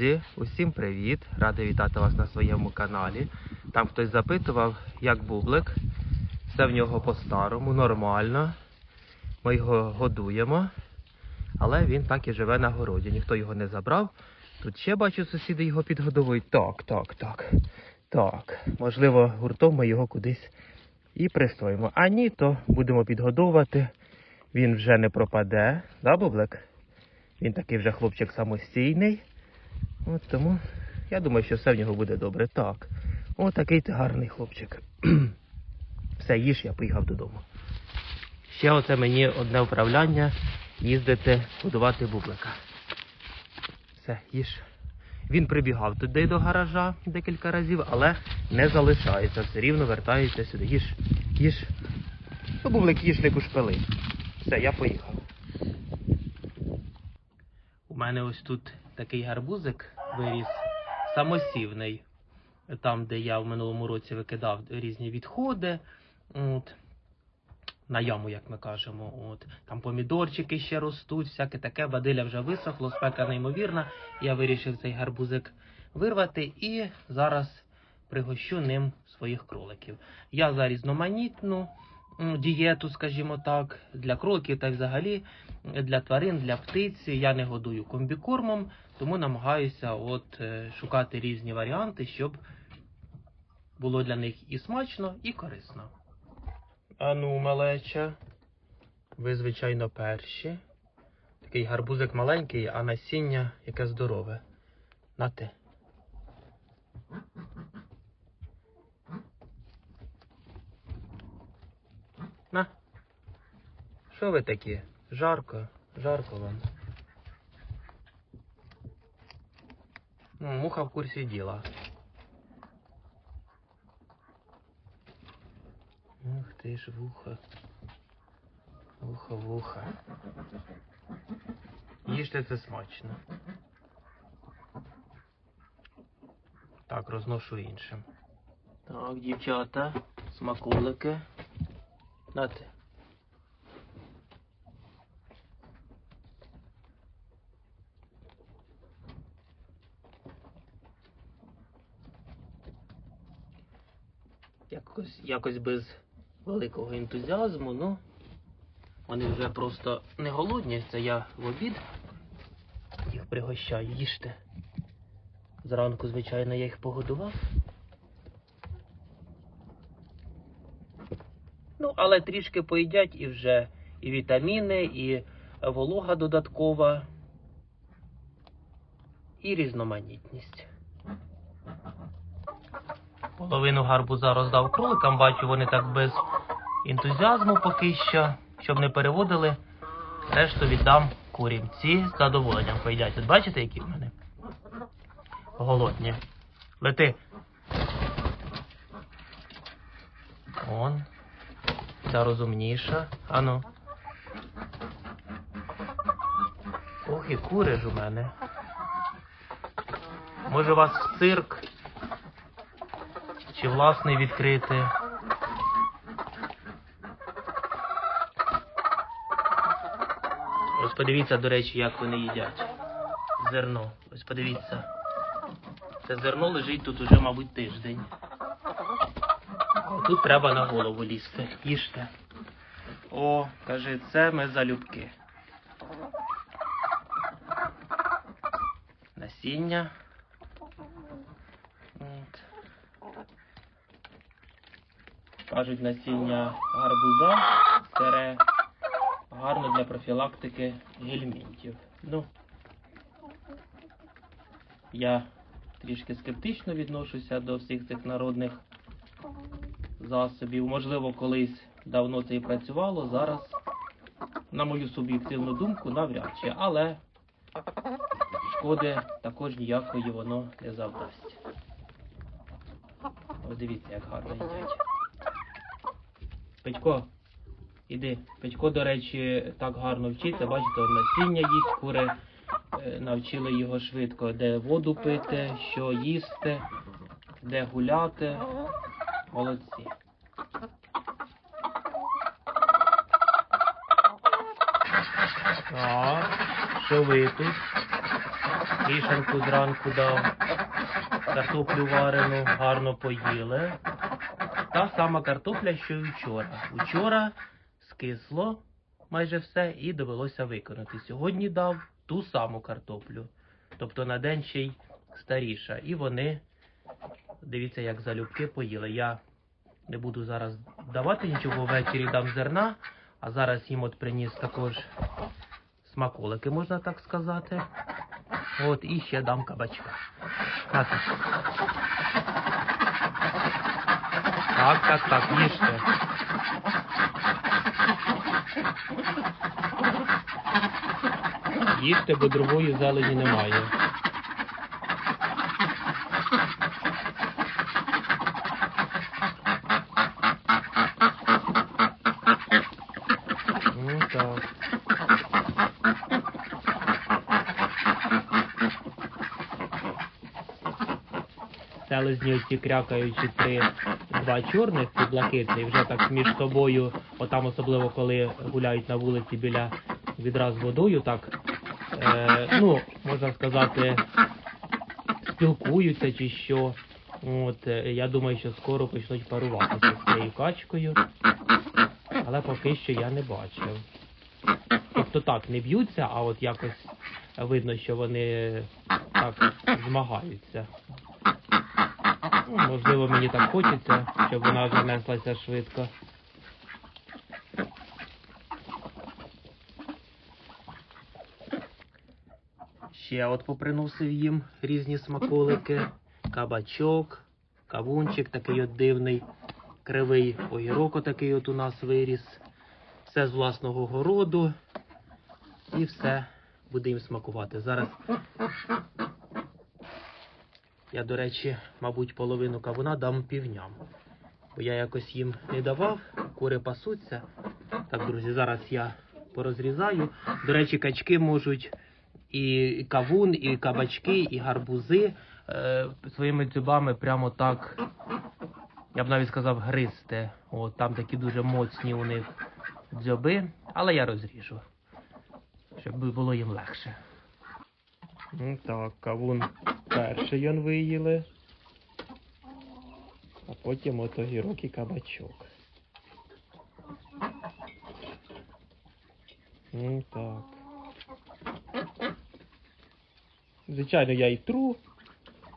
Друзі, усім привіт! Радий вітати вас на своєму каналі. Там хтось запитував, як бублик. Все в нього по-старому, нормально. Ми його годуємо, але він так і живе на городі. Ніхто його не забрав. Тут ще бачу, сусіди його підгодовують. Так, так, так. Так. Можливо, гуртом ми його кудись і пристроїмо. А ні, то будемо підгодовувати. Він вже не пропаде, да, бублик? Він такий вже хлопчик самостійний. От тому я думаю, що все в нього буде добре. Так. О, такий ти гарний хлопчик. все, їж, я поїхав додому. Ще оце мені одне вправляння їздити годувати бублика. Все, їж. Він прибігав туди до гаража декілька разів, але не залишається. Все рівно вертається сюди. Їж, їж. Ну, бублик їж не кушпели. Все, я поїхав. У мене ось тут такий гарбузик виріс самосівний. Там, де я в минулому році викидав різні відходи. От. На яму, як ми кажемо. От. Там помідорчики ще ростуть, всяке таке. Бадиля вже висохло, спека неймовірна. Я вирішив цей гарбузик вирвати і зараз пригощу ним своїх кроликів. Я за різноманітну дієту, скажімо так, для кроликів та взагалі для тварин, для птиці. Я не годую комбікормом, тому намагаюся от е, шукати різні варіанти, щоб було для них і смачно, і корисно. Ану, малеча, ви, звичайно, перші. Такий гарбузик маленький, а насіння яке здорове. На те. На. Що ви такі? Жарко, жарко вам. Ну, муха в курсі діла. Ух ти ж вуха. Вуха, вуха. Їжте це смачно. Так, розношу іншим. Так, дівчата, смаколики. Нате. Якось, якось без великого ентузіазму, ну вони вже просто не голодні, це я в обід їх пригощаю, їжте. Зранку, звичайно, я їх погодував. Ну, але трішки поїдять і вже і вітаміни, і волога додаткова, і різноманітність. Половину гарбуза роздав кроликам, бачу, вони так без ентузіазму поки що, щоб не переводили. Решту віддам курям. Ці з задоволенням поїдять. От бачите, які в мене? Голодні. Лети. Он. Ця розумніша. Ану. Ох, і кури ж у мене. Може вас цирк? Чи власний відкрити? Ось подивіться, до речі, як вони їдять. Зерно. Ось подивіться. Це зерно лежить тут уже, мабуть, тиждень. Тут треба на голову лізти. Їжте. О, каже, це ми залюбки. Насіння. От. Кажуть, насіння гарбуза сире гарно для профілактики гельмінтів. Ну, я трішки скептично відношуся до всіх цих народних засобів. Можливо, колись давно це і працювало, зараз, на мою суб'єктивну думку, навряд чи. Але шкоди також ніякої воно не завдасть. Ось дивіться, як гарно їдять. Петько, іди. Петько, до речі, так гарно вчиться. Бачите, насіння їсть, кури е, навчили його швидко, де воду пити, що їсти, де гуляти. Молодці. Так, що ви тут? Рішенку зранку дав, картоплю варену, гарно поїли. Та сама картопля, що й вчора. Вчора скисло майже все і довелося виконати. Сьогодні дав ту саму картоплю. Тобто на день ще й старіша. І вони, дивіться, як залюбки поїли. Я не буду зараз давати нічого, ввечері дам зерна, а зараз їм от приніс також смаколики, можна так сказати. От і ще дам кабачка. Так, так, так, так, їжте. Їжте, бо другої зелені немає. Ну так. Селезні оці крякаючи три, два чорних і блакитний, вже так між собою, отам особливо коли гуляють на вулиці біля відра з водою, так, е, ну, можна сказати, спілкуються чи що. От, е, я думаю, що скоро почнуть паруватися з цією качкою, але поки що я не бачив. Тобто так, не б'ються, а от якось видно, що вони так змагаються. Можливо, мені так хочеться, щоб вона вже швидко. Ще от поприносив їм різні смаколики, кабачок, кавунчик такий от дивний, кривий огірок отакий от у нас виріс. Все з власного городу. І все буде їм смакувати. Зараз я, до речі, мабуть, половину кавуна дам півням. Бо я якось їм не давав, кури пасуться. Так, друзі, зараз я порозрізаю. До речі, качки можуть і кавун, і кабачки, і гарбузи е, своїми дзюбами прямо так, я б навіть сказав, гризти. От, там такі дуже моцні у них дзьоби, але я розріжу, щоб було їм легше. Ну так, кавун перший он виїли, а потім от огірок і кабачок. Ну так. Звичайно, я і тру,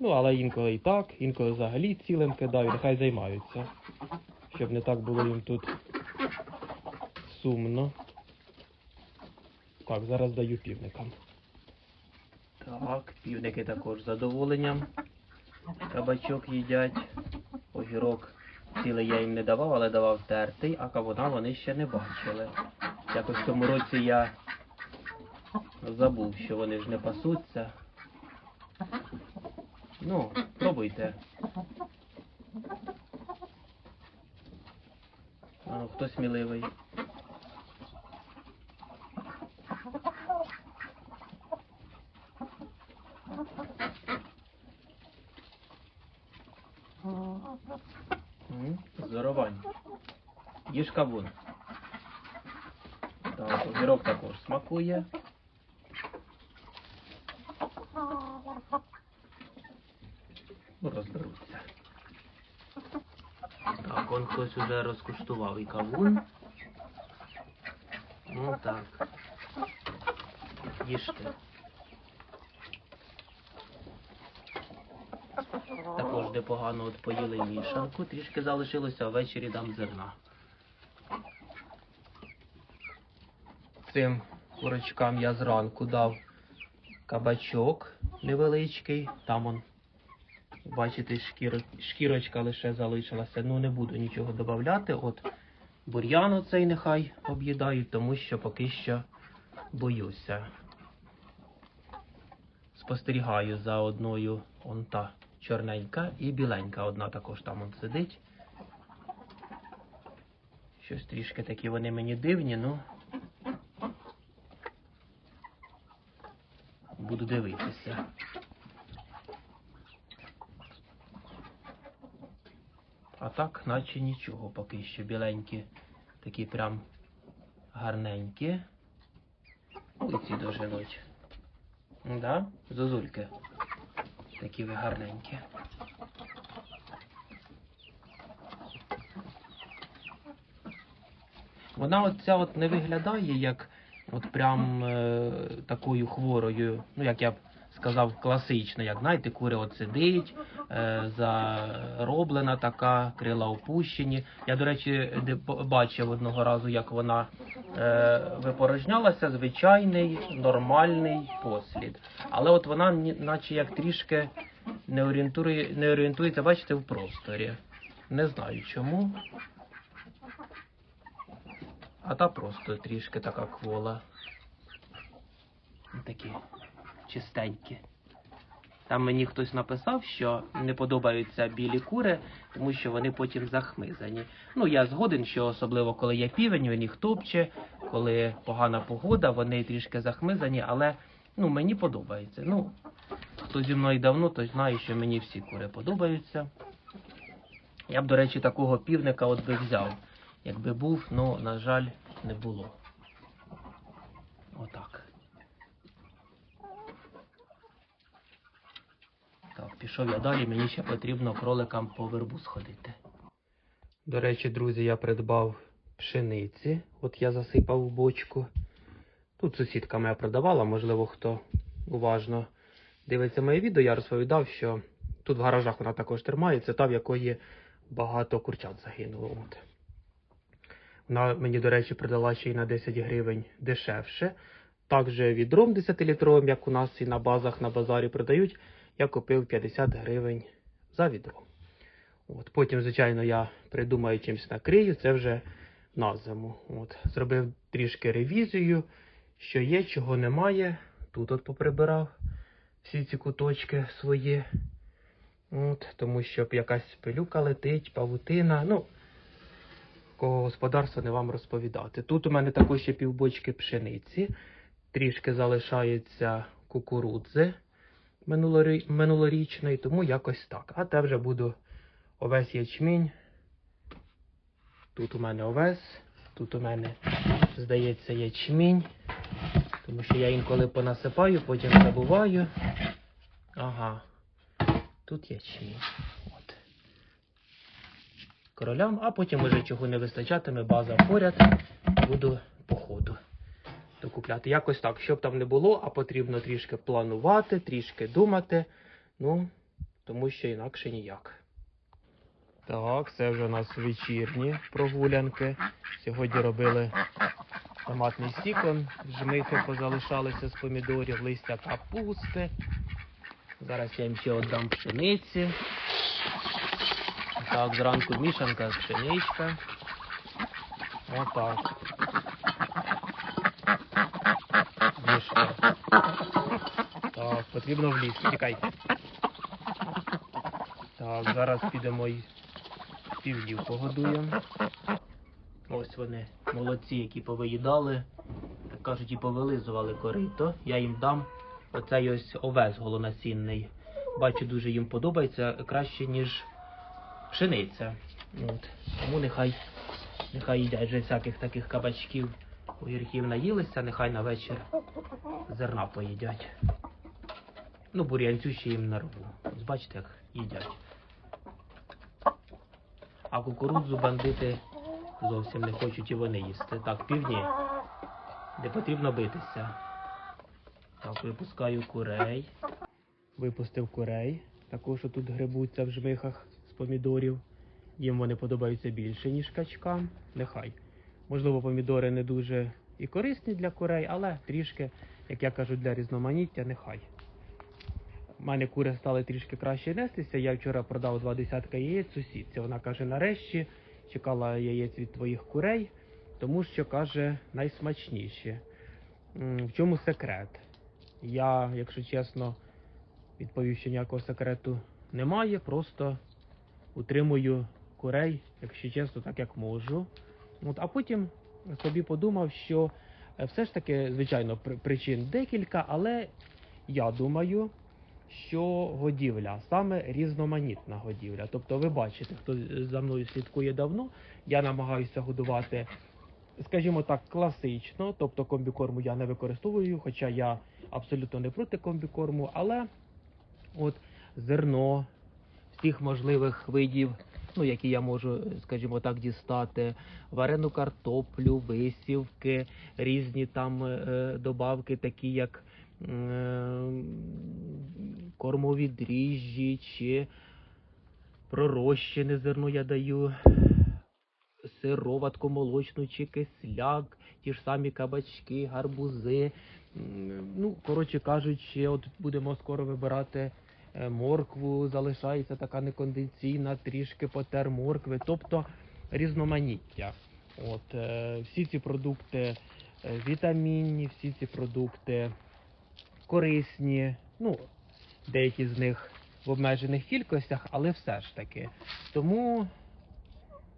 ну але інколи і так, інколи взагалі цілим кидаю, нехай займаються. Щоб не так було їм тут сумно. Так, зараз даю півникам. Півники також з задоволенням. Кабачок їдять. Огірок цілий я їм не давав, але давав тертий, а кавуна вони ще не бачили. Якось в цьому році я забув, що вони ж не пасуться. Ну, пробуйте. А, хто сміливий? Кавун. Так, огірок також смакує. Ну, розберуться. Так, он хтось уже розкуштував і кавун. Ну так. Їжте. Також непогано от поїли мішанку, трішки залишилося, а ввечері дам зерна. Цим курочкам я зранку дав кабачок невеличкий, там он, бачите, шкіро, шкірочка лише залишилася. Ну не буду нічого додавати. От бур'ян оцей нехай об'їдають, тому що поки що боюся. Спостерігаю за одною он та чорненька і біленька одна також там он сидить. Щось трішки такі вони мені дивні, ну. Буду дивитися. А так, наче нічого поки що біленькі, такі прям гарненькі. Ну, і ці доженуть. Да? Зозульки. Такі ви гарненькі. Вона от ця от не виглядає як от прям е, такою хворою, ну як я б сказав, класична, як знаєте, кури от сидить, е, зароблена така, крила опущені. Я, до речі, бачив одного разу, як вона е, випорожнялася, звичайний нормальний послід. Але от вона наче як трішки не орієнтує, не орієнтується, бачите, в просторі. Не знаю чому. А та просто трішки така квола. Такі чистенькі. Там мені хтось написав, що не подобаються білі кури, тому що вони потім захмизані. Ну, я згоден, що особливо коли є півень, він їх топче, коли погана погода, вони трішки захмизані, але ну, мені подобається. Ну, хто зі мною давно, той знає, що мені всі кури подобаються. Я б, до речі, такого півника от би взяв. Якби був, ну, на жаль, не було. Отак. Так, пішов я далі, мені ще потрібно кроликам по вербу сходити. До речі, друзі, я придбав пшениці. От я засипав в бочку. Тут сусідка моя продавала, можливо, хто уважно дивиться моє відео, я розповідав, що тут в гаражах вона також тримається, та в якої багато курчат загинуло. Вона мені, до речі, продала ще й на 10 гривень дешевше. Також відром 10-літровим, як у нас і на базах на базарі продають, я купив 50 гривень за відро. От. Потім, звичайно, я придумаю чимось накрию, це вже на зиму. От. Зробив трішки ревізію, що є, чого немає. Тут от поприбирав всі ці куточки свої. От, тому що якась пилюка летить, павутина. Ну, кого господарства не вам розповідати. Тут у мене також ще півбочки пшениці, трішки залишається кукурудзи минулорі- минулорічної, тому якось так. А те вже буду овес ячмінь. Тут у мене овес, тут у мене, здається, ячмінь. Тому що я інколи понасипаю, потім забуваю. Ага. Тут ячмінь. Королям, а потім уже чого не вистачатиме, база поряд, буду по ходу докупляти. Якось так, щоб там не було, а потрібно трішки планувати, трішки думати. Ну, тому що інакше ніяк. Так, це вже у нас вечірні прогулянки. Сьогодні робили томатний сікон, жмихи позалишалися з помідорів, листя капусти. Зараз я їм ще віддам пшениці. Так, зранку мішанка пшеничка. Отак. Мішка. Так, потрібно в ліс. Тікай. Так, зараз підемо і півдів погодуємо. Ось вони, молодці, які повиїдали. Так кажуть, і повилизували корито. Я їм дам оцей ось овес голонасінний. Бачу, дуже їм подобається краще, ніж пшениця. От. Тому нехай, нехай їдять вже всяких таких кабачків, огірків наїлися, нехай на вечір зерна поїдять. Ну, бур'янцю ще їм нарву. Бачите, як їдять. А кукурудзу бандити зовсім не хочуть і вони їсти. Так, півні. Де потрібно битися. Так, випускаю курей. Випустив курей. Також тут грибуться в жмихах помідорів. Їм вони подобаються більше, ніж качкам. Нехай. Можливо, помідори не дуже і корисні для курей, але трішки, як я кажу, для різноманіття, нехай. У мене кури стали трішки краще нестися. Я вчора продав два десятка яєць сусідці. Вона каже, нарешті чекала яєць від твоїх курей, тому що каже найсмачніші. В чому секрет? Я, якщо чесно, відповів, що ніякого секрету немає, просто утримую курей, якщо чесно, так як можу. От, а потім собі подумав, що е, все ж таки, звичайно, причин декілька, але я думаю, що годівля, саме різноманітна годівля. Тобто, ви бачите, хто за мною слідкує давно, я намагаюся годувати, скажімо так, класично, тобто комбікорму я не використовую, хоча я абсолютно не проти комбікорму, але от зерно всіх можливих видів, ну які я можу, скажімо так, дістати, варену картоплю, висівки, різні там е, добавки, такі як е, кормові дріжджі чи пророщене зерно я даю, сироватку молочну чи кисляк, ті ж самі кабачки, гарбузи. Ну, коротше кажучи, от будемо скоро вибирати моркву, залишається така некондиційна, трішки потер моркви, тобто різноманіття. От, е, всі ці продукти е, вітамінні, всі ці продукти корисні. Ну, деякі з них в обмежених кількостях, але все ж таки. Тому,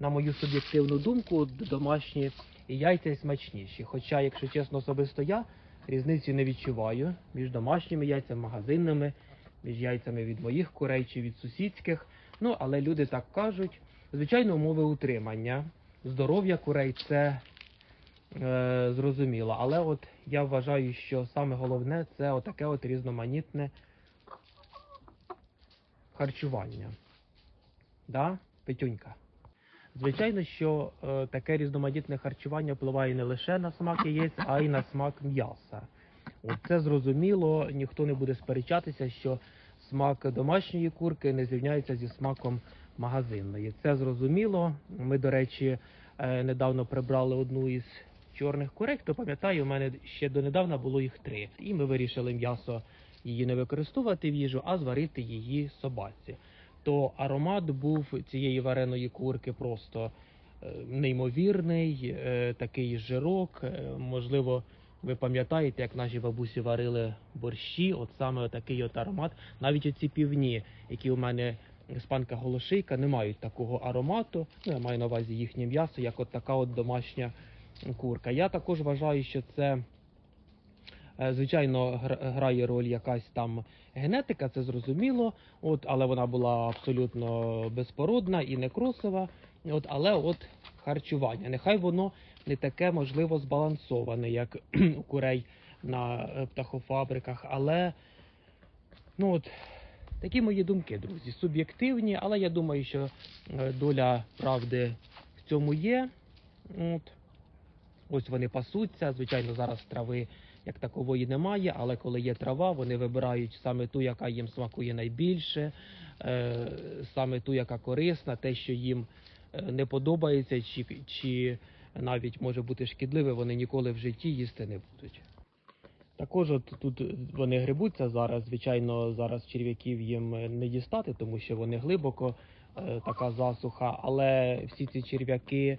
на мою суб'єктивну думку, домашні яйця смачніші. Хоча, якщо чесно, особисто я різниці не відчуваю між домашніми яйцями, магазинними, між яйцями від моїх курей чи від сусідських. Ну, але люди так кажуть. Звичайно, умови утримання, здоров'я курей це е, зрозуміло. Але от я вважаю, що саме головне це отаке от різноманітне харчування. Да, Петюнька? Звичайно, що е, таке різноманітне харчування впливає не лише на смак яєць, а й на смак м'яса. Це зрозуміло, ніхто не буде сперечатися, що смак домашньої курки не зрівняється зі смаком магазинної. Це зрозуміло. Ми, до речі, е, недавно прибрали одну із чорних курей. Хто пам'ятає, у мене ще донедавна було їх три. І ми вирішили м'ясо її не використовувати в їжу, а зварити її собаці. То аромат був цієї вареної курки просто е, неймовірний, е, такий жирок. Можливо, ви пам'ятаєте, як наші бабусі варили борщі, от саме такий от аромат. Навіть оці півні, які у мене з панка голошийка, не мають такого аромату. Ну, я маю на увазі їхнє м'ясо, як от така от домашня курка. Я також вважаю, що це. Е, Звичайно, грає роль якась там генетика, це зрозуміло. От, але вона була абсолютно безпородна і не кросова. От, але от харчування. Нехай воно не таке можливо збалансоване, як у курей на е, птахофабриках. Але ну от такі мої думки, друзі, суб'єктивні, але я думаю, що е, доля правди в цьому є. От. Ось вони пасуться. Звичайно, зараз трави як такової немає, але коли є трава, вони вибирають саме ту, яка їм смакує найбільше, е, саме ту, яка корисна, те, що їм не подобається, чи, чи навіть може бути шкідливе, вони ніколи в житті їсти не будуть. Також от тут вони грибуться зараз. Звичайно, зараз черв'яків їм не дістати, тому що вони глибоко, е, така засуха, але всі ці черв'яки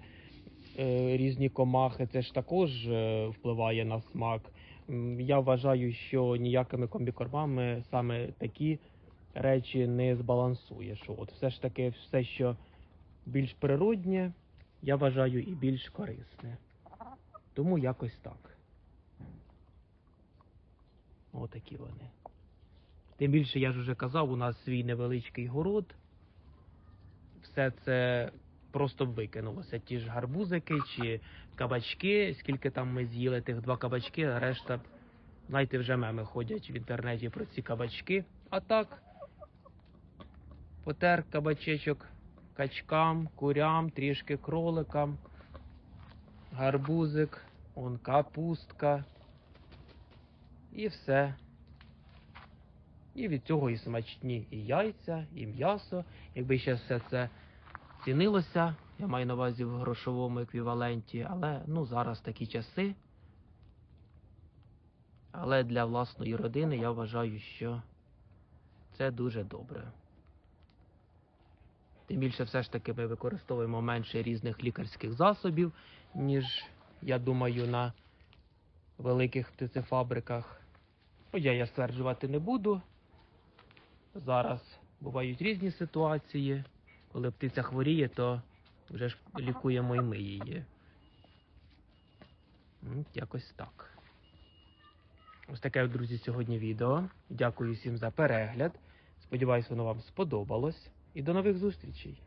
е, різні комахи, це ж також е, впливає на смак. Я вважаю, що ніякими комбікормами саме такі речі не збалансує. Що от все ж таки, все, що більш природнє, я вважаю і більш корисне. Тому якось так. Отакі вони. Тим більше, я ж вже казав, у нас свій невеличкий город. Все це просто викинулося. Ті ж гарбузики чи кабачки, скільки там ми з'їли тих два кабачки, решта, знаєте, вже меми ходять в інтернеті про ці кабачки. А так, потер кабачечок качкам, курям, трішки кроликам, гарбузик, он капустка. І все. І від цього і смачні і яйця, і м'ясо. Якби ще все це цінилося, я маю на увазі в грошовому еквіваленті, але ну зараз такі часи. Але для власної родини я вважаю, що це дуже добре. Тим більше, все ж таки, ми використовуємо менше різних лікарських засобів, ніж, я думаю, на великих птицефабриках. Хоча я стверджувати не буду. Зараз бувають різні ситуації. Коли птиця хворіє, то вже ж лікуємо і ми її. Якось так. Ось таке, друзі, сьогодні відео. Дякую всім за перегляд. Сподіваюсь, воно вам сподобалось. І до нових зустрічей!